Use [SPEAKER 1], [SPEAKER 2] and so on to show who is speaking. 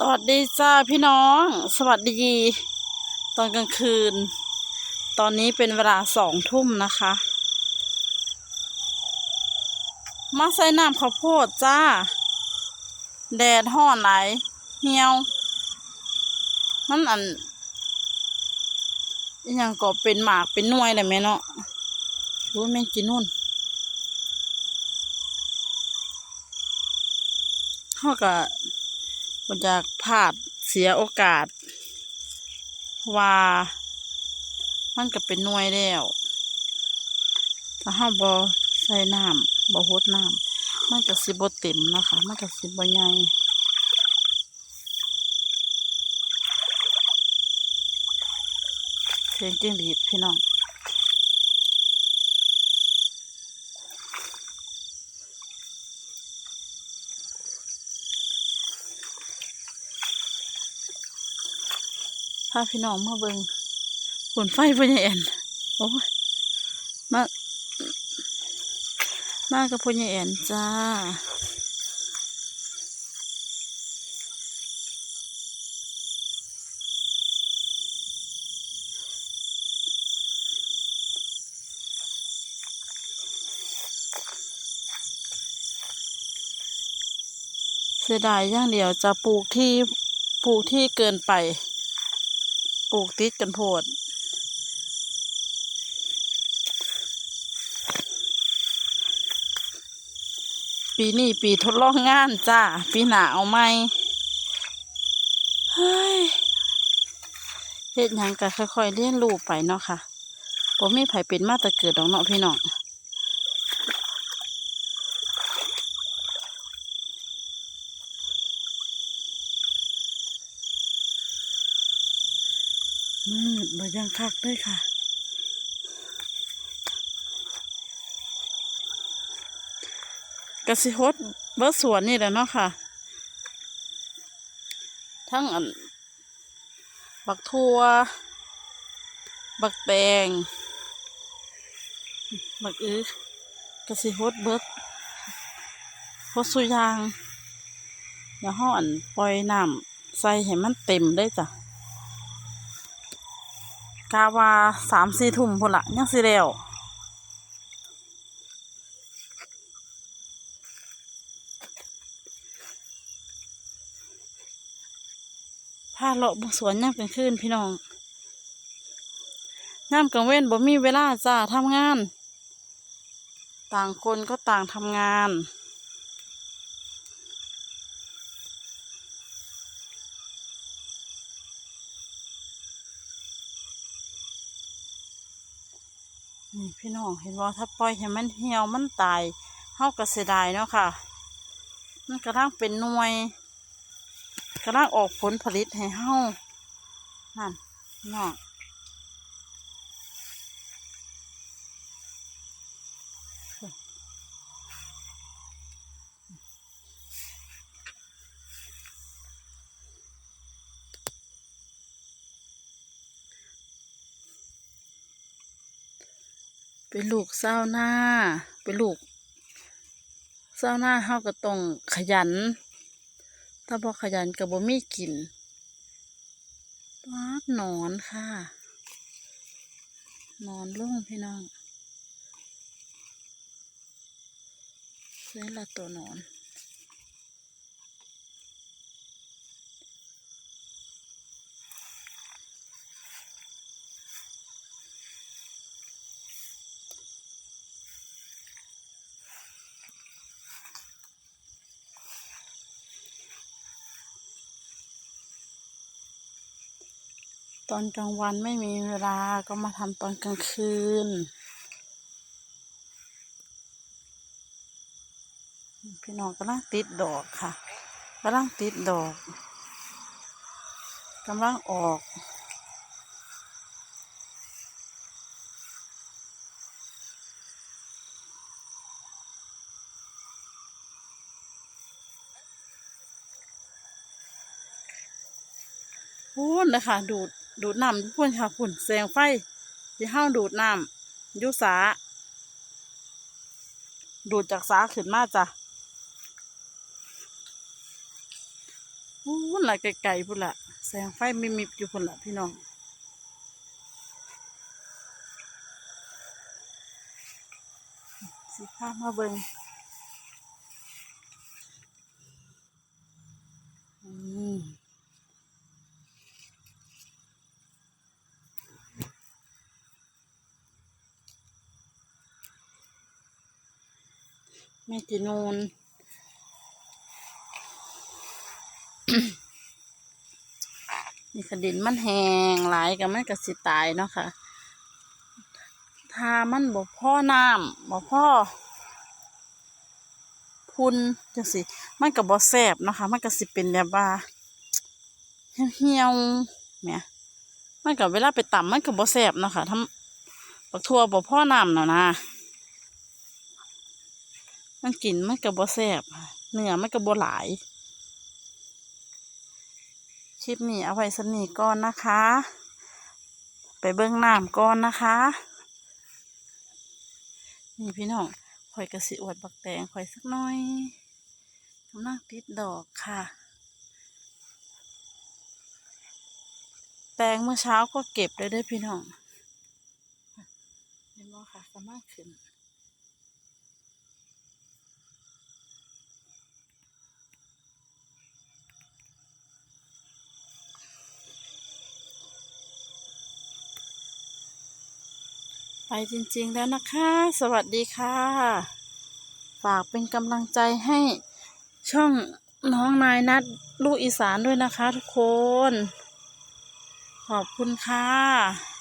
[SPEAKER 1] สวัสดีจ้าพี่น้อง สวัสดี ตอนกลางคืน ตอนนี้เป็นเวลาสองทุ่มนะคะ มาใส่น้ำข้าวโพดจ้า แดดห่อนไหลเหี่ยวมันอันยังก็เป็นหมากเป็นน่วยเลยแม่เนาะรู้แม่งกินนู่นเขาก็ มันจะพลาดเสียโอกาส ว่ามันก็เป็นหน่วยแล้วถ้าห้าบอใส่น้ำบอหดน้ำมันก็สิบเต็มนะคะมันก็สิบใหญ่เพลงจิ้งหรีดพี่น้องาพี่น้องมาเบิงฝนไฟพญาแอนโอ้ยมามากับพญาแอนจ้าเสียดายอย่างเดียวจะปลูกที่ปลูกที่เกินไป ปลูกติดกันโพดปีนี้ปีทดลองงานจ้า ปีหนาเอาไหมเฮ้ยเฮ็ดยังก็ค่อยๆเลี้ยนลูกไปเนาะค่ะผมมีไผเป็นมาแต่เกิดดอกเนาะพี่น้อง มืดบ่ยังคักเลยค่ะกสิฮดเบิร์สวนนี่แหละเนาะค่ะ ทั้งอัน บักทัว บักแตง บักอือกสิฮดเบิร์ฮดสุยาง แล้วห่อนปล่อยน้ำใส่ให้มันเต็มได้จ้ะ กาว่าสามสี่ทุ่มพุ่นละยังสิแล้วพาเลาะบุสวนย่ำกลางคืนพี่น้องย่ำกลางเว้นบ่มีเวลาจ้าทำงาน ต่างคนก็ต่างทำงาน นี่พี่น้องเห็นว่าถ้าปล่อยให้มันเหี่ยวมันตายเฮาก็เสียดายเนาะค่ะ มันกระทั่งเป็นหน่วยกระทั่งออกผลผลิตให้เฮานั่นเน้อง เป็นลูกเศร้าหน้า เป็นลูกเศร้าหน้าเฮาก็ต้องขยัน ถ้าบ่ขยันก็บ่มีกินปาดหนอนค่ะนอนลงพี่น้องเส้นละตัวนอน ตอนกลางวันไม่มีเวลาก็มาทำตอนกลางคืน พี่น้องกำลังติดดอกค่ะกำลังติดดอกกำลังออกพูนนะคะดูด ดูดน้ำพูนค่ะพุ่นแสงไฟที่ห้าดูดน้ำยุสา ดูดจากสาขึ้นมาจ้ะพูนละไกลๆพุ่นละแสงไฟมิมิบอยู่พุ่นละพี่น้องสิพามาเบิงอืม แม่จีนูนนี่กระดินมันแหงหลายกับมันก็สิตายเนาะค่ะถ้ามันบ่พ่อน้ำบ่พ่อพุนจังสิมันก็บ่แซ่บเนาะคะมันก็สิเป็นแบบว่าเหี่ยวๆเนี่ยมันก็เวลาไปตำมันก็บ่แซ่บเนาะค่ะทำบักทั่วบ่พ่อน้ำเนาะนะ มันกินมันก็บ่แซบเนื้อมันก็บ่หลาย คลิปนี้เอาไว้สนีก่อนนะคะ ไปเบิ้องน้ำก่อนนะคะ นี่พี่น้องข่อยกระสิอวดบักแตงข่อยสักหน่อยกำลังติดดอกค่ะ แตงเมื่อเช้าก็เก็บเลยเด้วยพี่น้องเห็นบ่ค่ะกำลังขึ้น ไปจริงๆแล้วนะคะ สวัสดีค่ะ ฝากเป็นกำลังใจให้ช่องน้องนายนัดลูกอีสานด้วยนะคะทุกคน ขอบคุณค่ะ